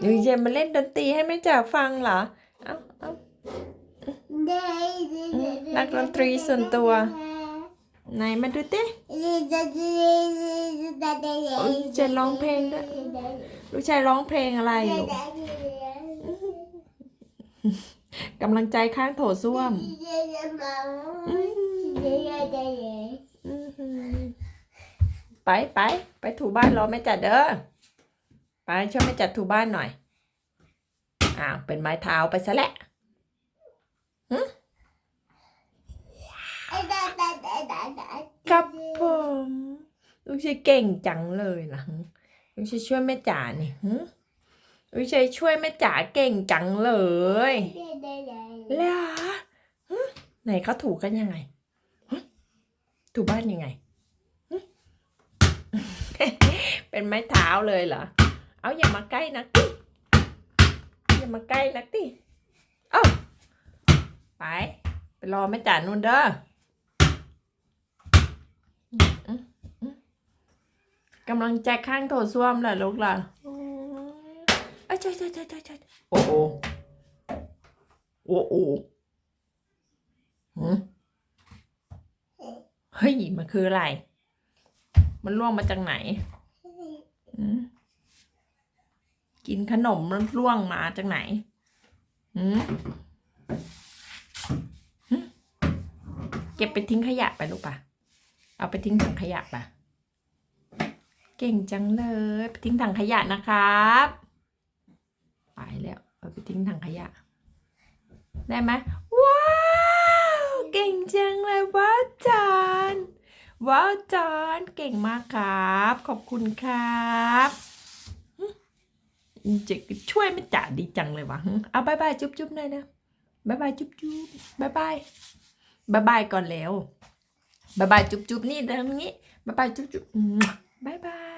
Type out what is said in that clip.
หนูเยมาเล่นดนตรีให้แม่จ๋าฟังเหรอ เอ้าเอ้านักดนตรีส่วนตัวไหนมาดูเต้จะร้องเพลงด้วยลูกชายร้องเพลงอะไรลูกกำลังใจข้างโถส้วม ไปไปไปถูบ้านรอแม่จัดเด้อ ไปช่วยแม่จัดถูบ้านหน่อย อ้าว เป็นไม้เท้าไปซะแหละครับผมลูกชายเก่งจังเลยนะลูกชายช่วยแม่จ๋านี่หึลูกชายช่วยแม่จ๋าเก่งจังเลยแล้วไหนเขาถูกันยังไงถูบ้านยังไง เป็นไม้เท้าเลยเหรอ เอาอย่ามาใกล้นักติอย่ามาใกล้นักติเอ้าไป ไปรอแม่จ๋านุ่นเด้ออกำลังใจข้างโถส้วมเหรอลูกล่ะอ้ยใช่ใช่ใช่ใช่ใช่โอ้โหโอ้โหเฮ้ย มันคืออะไร มันล่วงมาจากไหนอืม กินขนมร่วงมาจากไหนอืมเก็บไปทิ้งขยะไปลูกปะเอาไปทิ้งถังขยะปะเก่งจังเลยไปทิ้งถังขยะนะครับ ไปแล้วเอาไปทิ้งถังขยะ ได้ไหมว้าว เก่งจังเลยว้าวจานว้าวจานเก่งมากครับ ขอบคุณครับ เจ๊ช่วยไม่จ่าดีจังเลยวะเอาบายบายจุ๊บจุ๊บหน่อยนะบายบายจุ๊บจุ๊บบายบายบายบายก่อนแล้วบายบายจุ๊บจุ๊บนี่ตรงนี้บายบายจุ๊บจุ๊บบายบาย